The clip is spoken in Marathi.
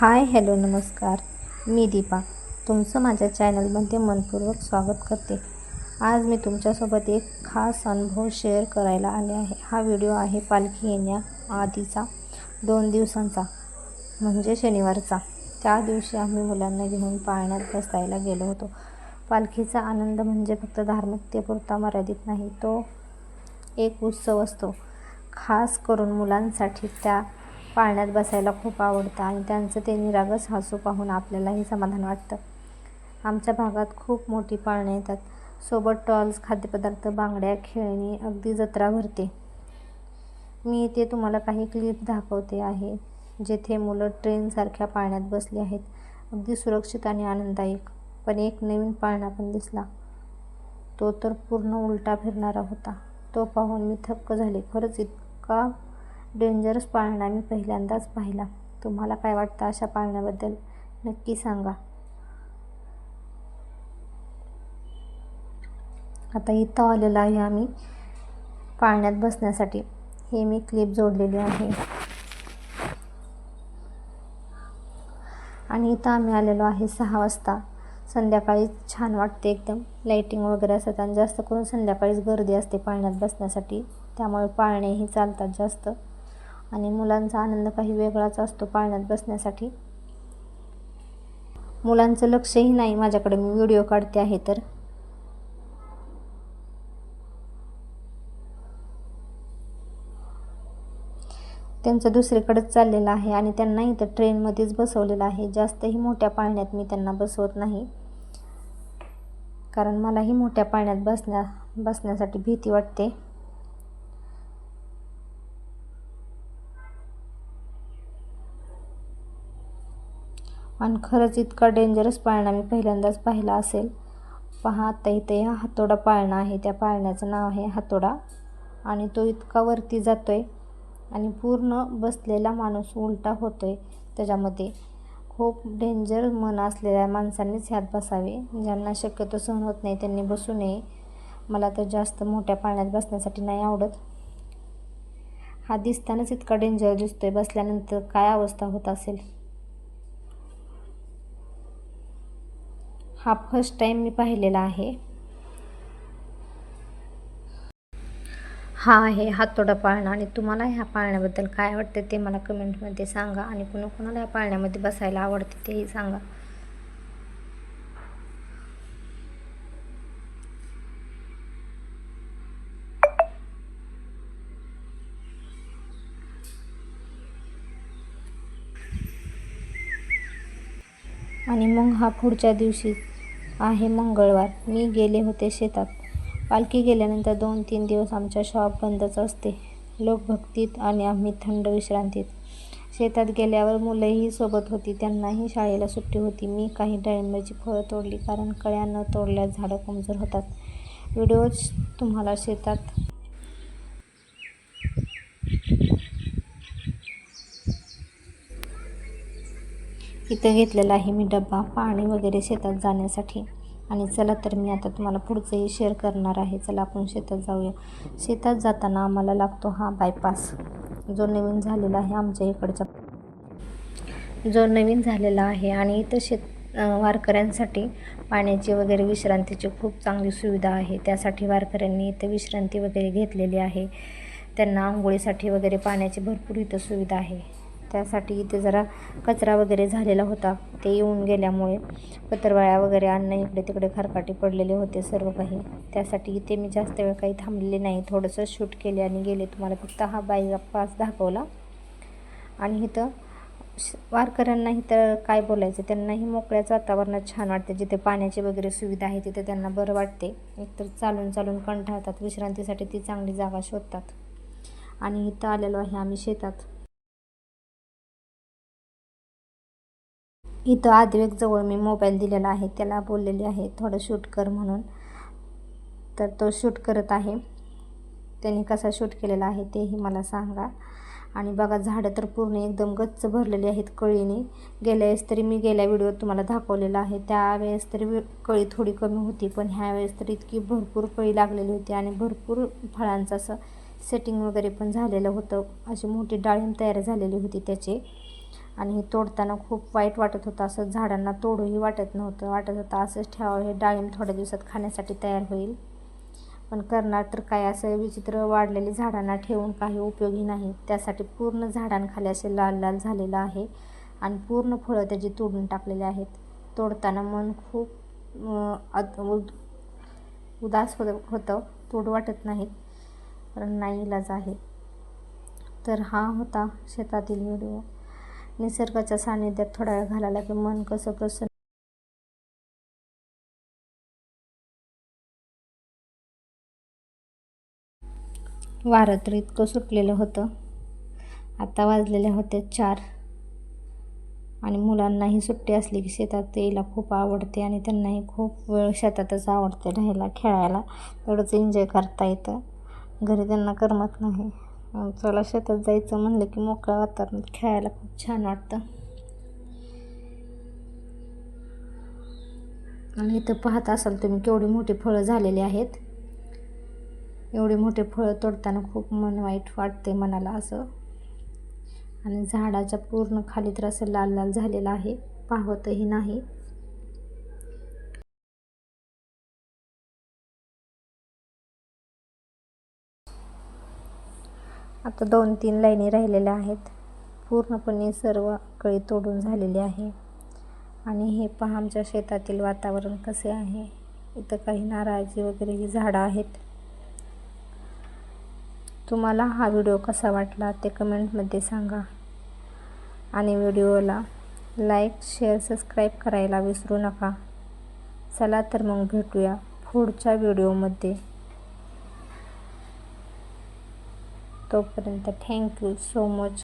हाय हॅलो नमस्कार. मी दीपा. तुमचं माझ्या चॅनलमध्ये मनपूर्वक स्वागत करते. आज मी तुमच्यासोबत एक खास अनुभव शेअर करायला आले आहे. हा व्हिडिओ आहे पालखी येण्या आधीचा दोन दिवसांचा म्हणजे शनिवारचा. त्या दिवशी आम्ही मुलांना घेऊन पाळण्यात बसायला गेलो होतो. पालखीचा आनंद म्हणजे फक्त धार्मिकतेपुरता मर्यादित नाही तो एक उत्सव असतो. खास करून मुलांसाठी त्या पाळण्यात बसायला खूप आवडतं आणि त्यांचं ते निरागस हसू पाहून आपल्यालाही समाधान वाटतं. आमच्या भागात खूप मोठी पाळणे येतात. सोबत टॉल्स खाद्यपदार्थ बांगड्या खेळणी अगदी जत्रा भरते. मी इथे तुम्हाला काही क्लिप दाखवते आहे जेथे मुलं ट्रेनसारख्या पाळण्यात बसली आहेत. अगदी सुरक्षित आणि आनंददायक पण एक नवीन पाळणा पण दिसला. तो तर पूर्ण उलटा फिरणारा होता. तो पाहून मी थक्क झाले. खरंच इतका डेंजरस पाळणा मी पहिल्यांदाच पाहिला. तुम्हाला काय वाटतं अशा पाळण्याबद्दल? नक्की सांगा. आता इथं आलेलं आहे आम्ही पाळण्यात बसण्यासाठी. हे मी क्लिप जोडलेली आहे. आणि इथं आम्ही आलेलो आहे सहा वाजता. संध्याकाळी छान वाटते एकदम. लाईटिंग वगैरे असतात आणि जास्त करून संध्याकाळीच गर्दी असते पाळण्यात बसण्यासाठी. त्यामुळे पाळणेही चालतात जास्त. आणि मुलांचा आनंद काही वेगळाच असतो पाळण्यात बसण्यासाठी. मुलांचं लक्षही नाही माझ्याकडे मी व्हिडिओ काढते आहे तर. त्यांचं दुसरीकडेच चाललेलं आहे आणि त्यांनाही तर ट्रेनमध्येच बसवलेलं आहे. जास्तही मोठ्या पाळण्यात मी त्यांना बसवत नाही. कारण मलाही मोठ्या पाळण्यात बसण्या बसण्यासाठी भीती वाटते. आणि खरंच इतका डेंजरस पाळणा मी पहिल्यांदाच पाहिला असेल. पहा आता इथे हा हातोडा पाळणा आहे. त्या पाळण्याचं नाव आहे हातोडा. आणि तो इतका वरती जातो आहे आणि पूर्ण बसलेला माणूस उलटा होतो आहे त्याच्यामध्ये. खूप डेंजर मन असलेल्या माणसांनीच ह्यात बसावे. ज्यांना शक्यतो सहन होत नाही त्यांनी बसू नये. मला तर जास्त मोठ्या पाळण्यात बसण्यासाठी नाही आवडत. हा दिसतानाच इतका डेंजर दिसतोय. बसल्यानंतर काय अवस्था होत असेल? हा फर्स्ट टाईम मी पाहिलेला आहे. हा आहे हातोडा पाळणा आणि तुम्हाला ह्या पाळण्याबद्दल काय वाटते ते मला कमेंटमध्ये सांगा आणि कुणा कुणाला या पाळण्यामध्ये बसायला आवडते तेही सांगा. आणि मग हा पुढच्या दिवशी आहे मंगळवार. मी गेले होते शेतात. पालखी गेल्यानंतर दोन तीन दिवस आमच्या शॉप बंदच असते. लोकभक्तीत आणि आम्ही थंड विश्रांतीत. शेतात गेल्यावर मुलंही सोबत होती. त्यांनाही शाळेला सुट्टी होती. मी काही डाळिंबाची फळं तोडली कारण कळ्या न तोडल्यास झाडं कमजोर होतात. व्हिडिओज तुम्हाला शेतात इथं घेतलेला आहे मी डब्बा पाणी वगैरे शेतात जाण्यासाठी. आणि चला तर मी आता तुम्हाला पुढचंही शेअर करणार आहे. चला आपण शेतात जाऊया. शेतात जाताना आम्हाला लागतो हा बायपास जो नवीन झालेला आहे आमच्या इकडचा. जो नवीन झालेला आहे आणि इथं शेत वारकऱ्यांसाठी पाण्याची वगैरे विश्रांतीची खूप चांगली सुविधा आहे. त्यासाठी वारकऱ्यांनी इथं विश्रांती वगैरे घेतलेली आहे. त्यांना आंघोळीसाठी वगैरे पाण्याची भरपूर इथं सुविधा आहे. त्यासाठी इथे जरा कचरा वगैरे झालेला होता. ते येऊन गेल्यामुळे पत्रवाळ्या वगैरे अन्न इकडे तिकडे खरकाटी पडलेले होते सर्व काही. त्यासाठी इथे मी जास्त वेळ काही थांबलेले नाही. थोडंसं शूट केले आणि गेले. तुम्हाला फक्त हा बाई पास दाखवला. आणि इथं वारकऱ्यांना इथं काय बोलायचं? त्यांनाही मोकळ्याच वातावरणात छान वाटते. जिथे पाण्याची वगैरे सुविधा आहे तिथे त्यांना बरं वाटते. एकतर चालून चालून कंटाळतात. विश्रांतीसाठी ती चांगली जागा शोधतात. आणि इथं आलेलो आहे आम्ही शेतात. इथं आदिवेकजवळ मी मोबाईल दिलेला आहे. त्याला बोललेली आहे थोडं शूट कर म्हणून. तर तो शूट करत आहे. त्यांनी कसा शूट केलेला आहे तेही मला सांगा. आणि बघा झाडं तर पूर्ण एकदम गच्च भरलेली आहेत कळीने. गेल्या वेळेस तरी मी गेल्या व्हिडिओत तुम्हाला दाखवलेला आहे. त्यावेळेस तरी कळी थोडी कमी होती पण ह्या वेळेस तर इतकी भरपूर कळी लागलेली होती आणि भरपूर फळांचं असं सेटिंग वगैरे पण झालेलं होतं. अशी मोठी डाळिंब तयार झालेली होती त्याचे. आणि हे तोडताना खूप वाईट वाटत होतं. असं झाडांना तोडूही वाटत नव्हतं. वाटत होतं असंच ठेवावं. हे डाळिंब थोड्या दिवसात खाण्यासाठी तयार होईल. पण करणार तर काय? असं विचित्र वाढलेली झाडांना ठेवून काही उपयोगी नाही. त्यासाठी पूर्ण झाडांखाली असे लाल लाल झालेलं आहे आणि पूर्ण फळं त्याची तोडून टाकलेले आहेत. तोडताना मन खूप उदास होत होतं. तोड वाटत नाहीत. कारण नाही इलाज आहे. तर हा होता शेतातील व्हिडिओ. निसर्गाच्या सानिध्यात थोडा वेळ घालायला की मन कसं प्रसन्न वारं तर इतकं सुटलेलं होतं. आता वाजलेल्या होत्या चार. आणि मुलांनाही सुट्टी असली की शेतात यायला खूप आवडते आणि त्यांनाही खूप वेळ शेतातच आवडते राहायला खेळायला. एवढंच एन्जॉय करता येतं. घरी त्यांना करमत नाही. चला शेतात जायचं म्हणलं की मोकळ्या वातावरणात खेळायला खूप छान वाटतं. आणि इथं पाहत असाल तुम्ही केवढी मोठी फळं झालेली आहेत. एवढी मोठी फळं तोडताना खूप मन वाईट वाटते मनाला असं. आणि झाडाच्या पूर्ण खाली तर असं लाल लाल झालेलं आहे. पाहतही नाही. आता दोन तीन लाईनी राहिलेल्या आहेत. पूर्णपणे सर्व कळी तोडून झालेली आहे. आणि हे पहा आमच्या शेतातील वातावरण कसे आहे? इथं काही नारळाची वगैरे ही झाडं आहेत. तुम्हाला हा व्हिडिओ कसा वाटला ते कमेंटमध्ये सांगा. आणि व्हिडिओला लाईक शेअर सबस्क्राईब करायला विसरू नका. चला तर मग भेटूया पुढच्या व्हिडिओमध्ये. तोपर्यंत थँक्यू सो मच